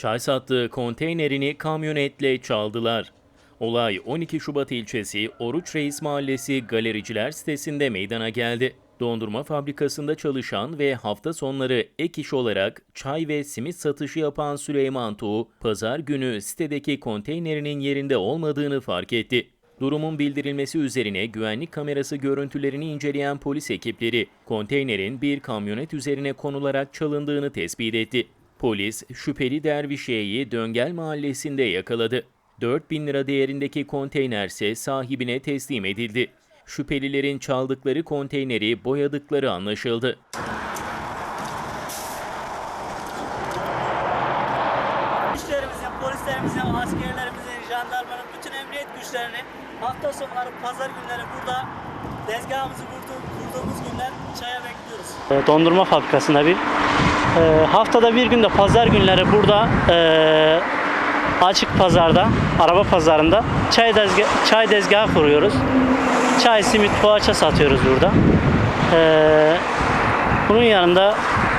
Çay sattığı konteynerini kamyonetle çaldılar. Olay 12 Şubat ilçesi Oruç Reis Mahallesi Galericiler sitesinde meydana geldi. Dondurma fabrikasında çalışan ve hafta sonları ek iş olarak çay ve simit satışı yapan Süleyman Tuğ, pazar günü sitedeki konteynerinin yerinde olmadığını fark etti. Durumun bildirilmesi üzerine güvenlik kamerası görüntülerini inceleyen polis ekipleri konteynerin bir kamyonet üzerine konularak çalındığını tespit etti. Polis şüpheli dervişeyi Döngel mahallesinde yakaladı. 4000 lira değerindeki konteyner ise sahibine teslim edildi. Şüphelilerin çaldıkları konteyneri boyadıkları anlaşıldı. Güçlerimizin, polislerimizin, askerlerimizin, jandarmanın, bütün emniyet güçlerinin hafta sonları, pazar günleri burada tezgahımızı kurdu- kurduğumuz günler çaya bekliyoruz. Dondurma fabrikasında bir. E, haftada bir günde pazar günleri burada e, açık pazarda, araba pazarında çay, dezga, çay tezgahı kuruyoruz. Çay, simit, poğaça satıyoruz burada. E, bunun yanında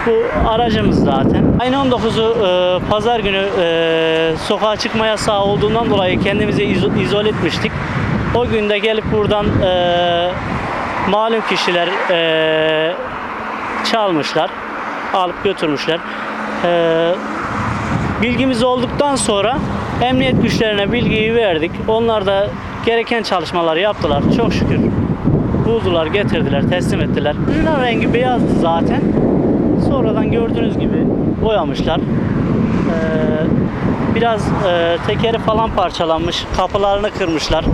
bu aracımız zaten. Ayın 19'u e, pazar günü e, sokağa çıkma yasağı olduğundan dolayı kendimizi izo- izole etmiştik. O günde gelip buradan e, malum kişiler e, çalmışlar, alıp götürmüşler. Ee, bilgimiz olduktan sonra emniyet güçlerine bilgiyi verdik. Onlar da gereken çalışmaları yaptılar. Çok şükür. Buldular, getirdiler, teslim ettiler. Ürün rengi beyazdı zaten. Sonradan gördüğünüz gibi boyamışlar. Ee, biraz e, tekeri falan parçalanmış, kapılarını kırmışlar.